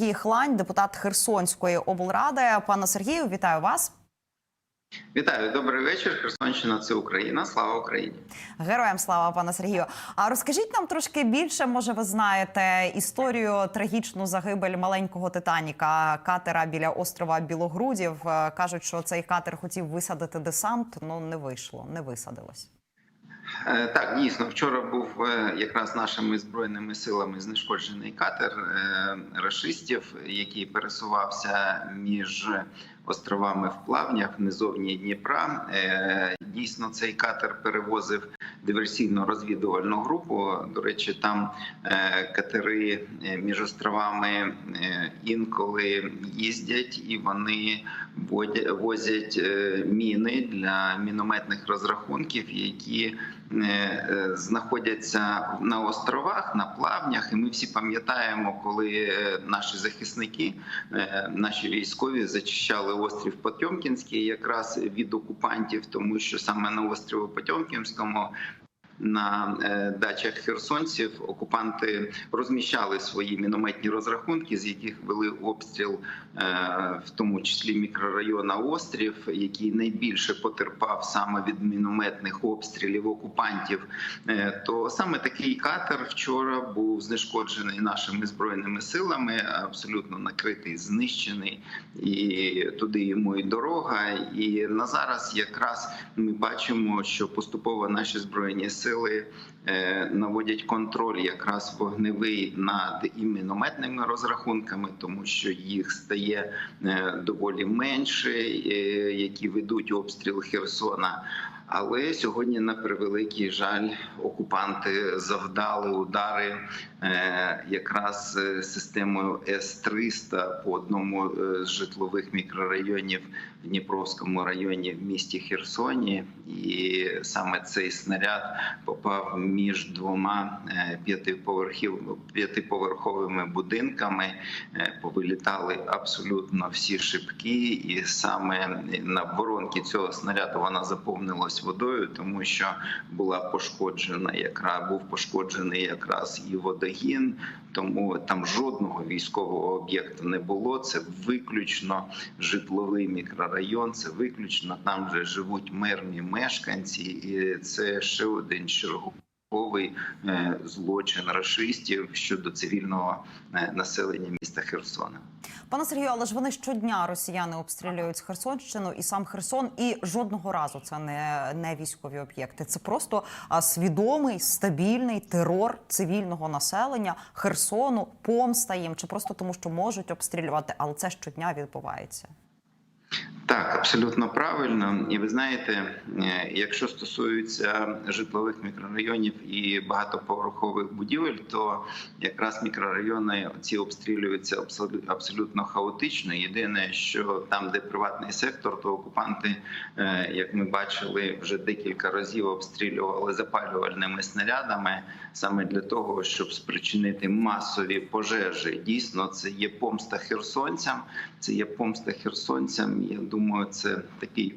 Сергій Хлань, депутат Херсонської облради. Пане Сергію, вітаю вас. Вітаю, добрий вечір. Херсонщина це Україна. Слава Україні. Героям слава, пане Сергію. А розкажіть нам трошки більше. Може, ви знаєте історію трагічну загибель маленького Титаніка катера біля острова Білогрудів. Кажуть, що цей катер хотів висадити десант, ну не вийшло, не висадилось. Е, Так, дійсно, вчора був е, якраз нашими збройними силами знешкоджений катер е, рашистів, який пересувався між островами в плавнях низовні Дніпра. Дійсно, цей катер перевозив диверсійно-розвідувальну групу. До речі, там катери між островами інколи їздять і вони возять міни для мінометних розрахунків, які знаходяться на островах, на плавнях. І ми всі пам'ятаємо, коли е, наші захисники, е, наші військові зачищали острів Потьомкінський якраз від окупантів, тому що саме на острові Потьомкінському на е, дачах херсонців окупанти розміщали свої мінометні розрахунки, з яких вели обстріл, е, в тому числі мікрорайона Острів, який найбільше потерпав саме від мінометних обстрілів окупантів. Е, То саме такий катер вчора був знешкоджений нашими збройними силами, абсолютно накритий, знищений, і туди йому і дорога. І на зараз якраз ми бачимо, що поступово наші збройні сили е, наводять контроль якраз вогневий над і мінометними розрахунками, тому що їх стає е, доволі менше, е, які ведуть обстріл Херсона. Але сьогодні, на превеликий жаль, окупанти завдали удари якраз е, системою С-300 по одному е, з житлових мікрорайонів в Дніпровському районі в місті Херсоні, і саме цей снаряд попав між двома е, п'ятиповерховими будинками. Е, Повилітали абсолютно всі шибки, і саме на воронки цього снаряду вона заповнилась водою, тому що була пошкоджена, якраз був пошкоджений якраз і водогін. Тому там жодного військового об'єкту не було. Це виключно житловий мікрорайон. Це виключно там, де живуть мирні мешканці, і це ще один черговий е, злочин рашистів щодо цивільного е, населення міста Херсона. Пане Сергію, але ж вони щодня росіяни обстрілюють Херсонщину і сам Херсон, і жодного разу це не, не військові об'єкти. Це просто свідомий стабільний терор цивільного населення Херсону, помста їм, чи просто тому, що можуть обстрілювати, але це щодня відбувається. Так, абсолютно правильно. І ви знаєте, е, якщо стосується житлових мікрорайонів і багатоповерхових будівель, то якраз мікрорайони ці обстрілюються абсолю- абсолютно хаотично. Єдине, що там, де приватний сектор, то окупанти, е, як ми бачили, вже декілька разів обстрілювали запалювальними снарядами саме для того, щоб спричинити масові пожежі. Дійсно, це є помста херсонцям. Це є помста херсонцям. Я думаю, це такий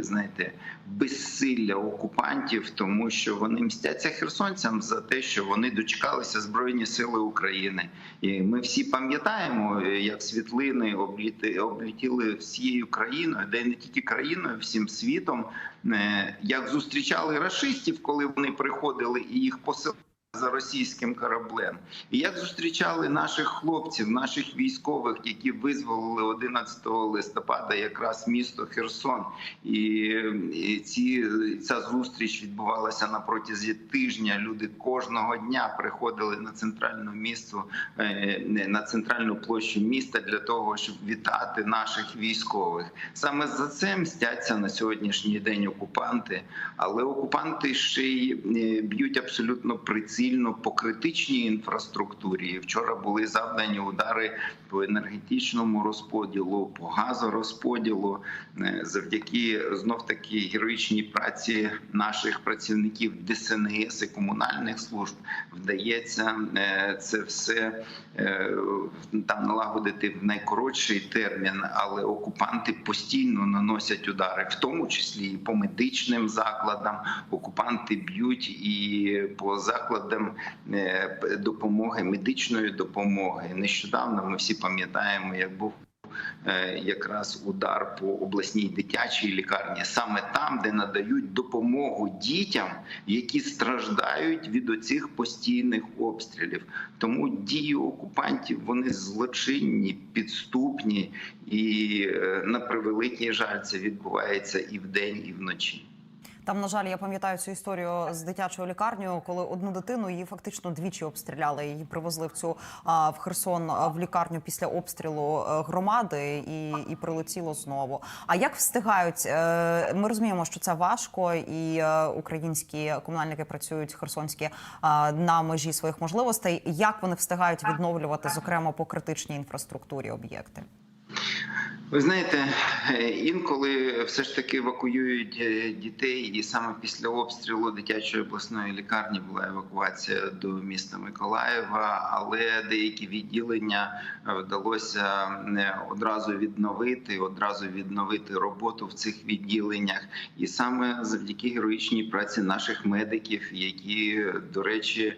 знаєте безсилля окупантів, тому що вони мстяться херсонцям за те, що вони дочекалися збройні сили України. І ми всі пам'ятаємо, е, як світлини обліти облетіли всією країною, де не тільки країною, всім світом, е, як зустрічали рашистів, коли вони приходили і їх посилали за російським кораблем, і як зустрічали наших хлопців, наших військових, які визволили 11 листопада якраз місто Херсон, і, ці ця зустріч відбувалася на протязі тижня. Люди кожного дня приходили на центральну місто, е, на центральну площу міста для того, щоб вітати наших військових. Саме за це мстяться на сьогоднішній день окупанти, але окупанти ще й е, б'ють абсолютно прицільно по критичній інфраструктурі. Вчора були завдані удари по енергетичному розподілу, по газорозподілу, Е, завдяки знов таки героїчній праці наших працівників ДСНС і комунальних служб вдається е, це все е, там налагодити в найкоротший термін, але окупанти постійно наносять удари, в тому числі і по медичним закладам. Окупанти б'ють і по закладам переходом е, допомоги, медичної допомоги. Нещодавно ми всі пам'ятаємо, як був е, якраз удар по обласній дитячій лікарні, саме там, де надають допомогу дітям, які страждають від оцих постійних обстрілів. Тому дії окупантів вони злочинні, підступні, і е, на превеликий жаль, це відбувається і вдень, і вночі. Там, на жаль, я пам'ятаю цю історію з дитячою лікарнею, коли одну дитину її фактично двічі обстріляли. Її привезли в цю в Херсон в лікарню після обстрілу е, громади і, і прилетіло знову. А як встигають? Е, Ми розуміємо, що це важко, і е, українські комунальники працюють херсонські на межі своїх можливостей. Як вони встигають відновлювати, зокрема по критичній інфраструктурі об'єкти? Ви знаєте, е, інколи все ж таки евакуюють е, дітей, і саме після обстрілу дитячої обласної лікарні була евакуація до міста Миколаєва, але деякі відділення е, вдалося одразу відновити, одразу відновити роботу в цих відділеннях, і саме завдяки героїчній праці наших медиків, які, до речі,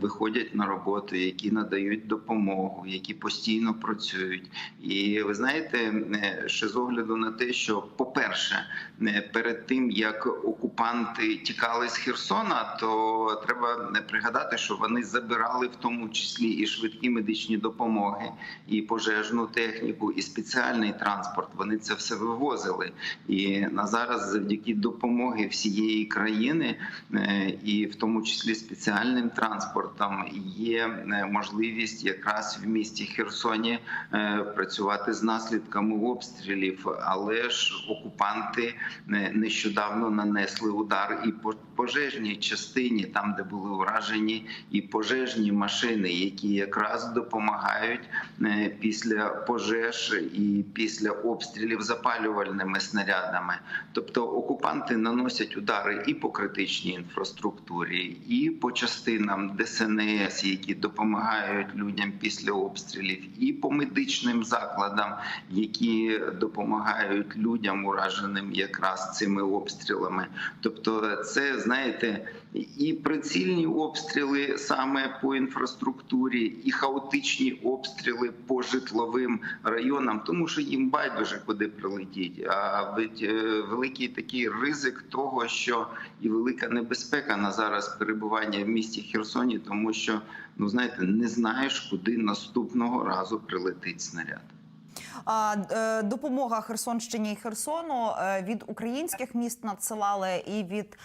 виходять на роботу, які надають допомогу, які постійно працюють. І ви знаєте, е, ще з огляду на те, що, по-перше, е, перед тим як окупанти тікали з Херсона, то треба пригадати, що вони забирали в тому числі і швидкі медичні допомоги, і пожежну техніку, і спеціальний транспорт. Вони це все вивозили. І на зараз, завдяки допомоги всієї країни, е, і в тому числі спеціальним транспортом, є е, можливість якраз в місті Херсоні е, працювати з наслідками обстрілів, але ж окупанти е, нещодавно нанесли удар і по пожежній частині, там де були уражені, і пожежні машини, які якраз допомагають е, після пожеж і після обстрілів запалювальними снарядами. Тобто окупанти наносять удари і по критичній інфраструктурі, і по частинам ДСНС, які допомагають людям після обстрілів, і по медичним закладам, які допомагають людям, ураженим якраз цими обстрілами. Тобто, це знаєте, і прицільні обстріли саме по інфраструктурі, і хаотичні обстріли по житловим районам, тому що їм байдуже куди прилетіть. А е, великий такий ризик того, що і велика небезпека на зараз перебування в місті Херсоні, тому що ну знаєте, не знаєш, куди наступного разу прилетить снаряд. Е, допомога Херсонщині і Херсону е, від українських міст надсилали і від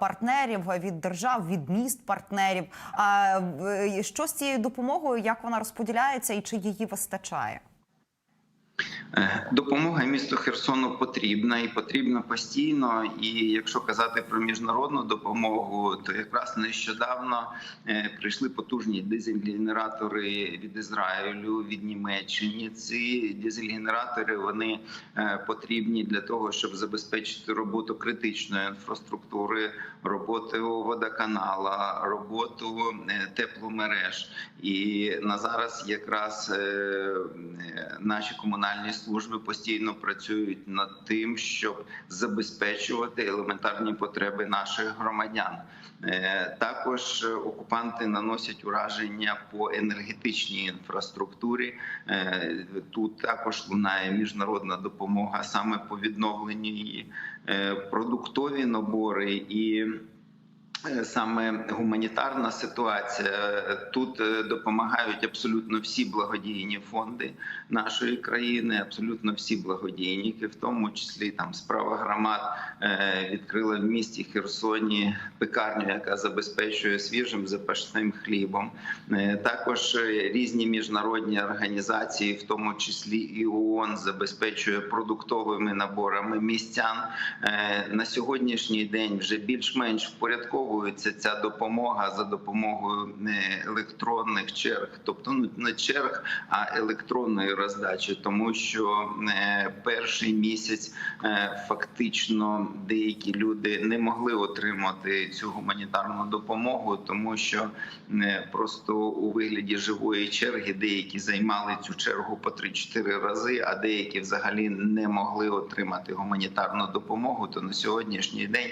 партнерів, від держав, від міст партнерів. А що з цією допомогою, як вона розподіляється і чи її вистачає? Е, Допомога місту Херсону потрібна і потрібна постійно. І якщо казати про міжнародну допомогу, то якраз нещодавно е, прийшли потужні дизель-генератори від Ізраїлю, від Німеччини. Ці дизель-генератори вони е, потрібні для того, щоб забезпечити роботу критичної інфраструктури, роботу водоканала, роботу тепломереж. І на зараз якраз наші комунальні служби постійно працюють над тим, щоб забезпечувати елементарні потреби наших громадян. Е, Також окупанти наносять ураження по енергетичній інфраструктурі. Е, Тут також лунає міжнародна допомога саме по відновленню її, Е, продуктові набори і. Е, Саме гуманітарна ситуація тут е, допомагають абсолютно всі благодійні фонди нашої країни, абсолютно всі благодійники, в тому числі там справа громад е, відкрила в місті Херсоні пекарню, яка забезпечує свіжим запашним хлібом. Також різні міжнародні організації, в тому числі і ООН, забезпечує продуктовими наборами містян. На сьогоднішній день вже більш-менш впорядковується ця допомога за допомогою е, електронних черг, тобто ну не черг, а електронної роздачі, тому що е, перший місяць е, фактично деякі люди не могли отримати цю гуманітарну допомогу, тому що просто у вигляді живої черги деякі займали цю чергу по 3-4 рази, а деякі взагалі не могли отримати гуманітарну допомогу. То на сьогоднішній день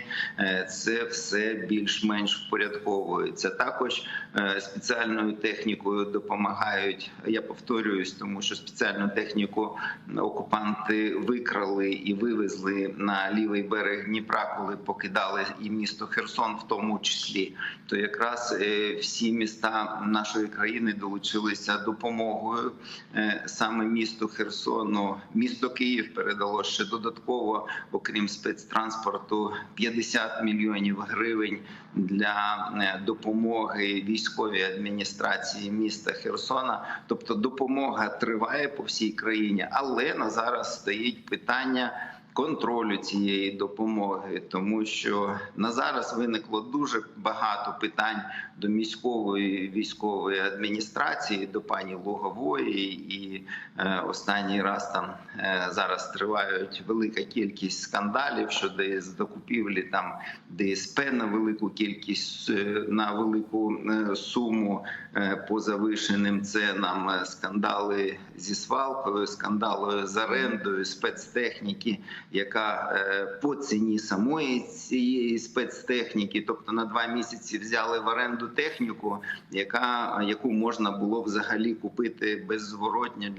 це все більш більш-менш впорядковується. Також е, спеціальною технікою допомагають. Я повторююсь, тому що спеціальну техніку окупанти викрали і вивезли на лівий берег Дніпра, коли покидали і місто Херсон, в тому числі. То якраз е, всі міста нашої країни долучилися допомогою е, саме місту Херсону. Місто Київ передало ще додатково, окрім спецтранспорту, 50 мільйонів гривень для е, допомоги військовій адміністрації міста Херсона. Тобто допомога триває по всій країні, але на зараз стоїть питання. Контролю цієї допомоги, тому що на зараз виникло дуже багато питань до міської військової адміністрації, до пані Лугової, і е, останній раз там е, зараз тривають велика кількість скандалів щодо закупівлі там ДСП на велику кількість е, на велику суму по завишеним ценам, скандали зі свалкою, скандали з орендою, спецтехніки, яка е, по ціні самої цієї спецтехніки, тобто на два місяці взяли в оренду техніку, яка яку можна було взагалі купити беззворотня для.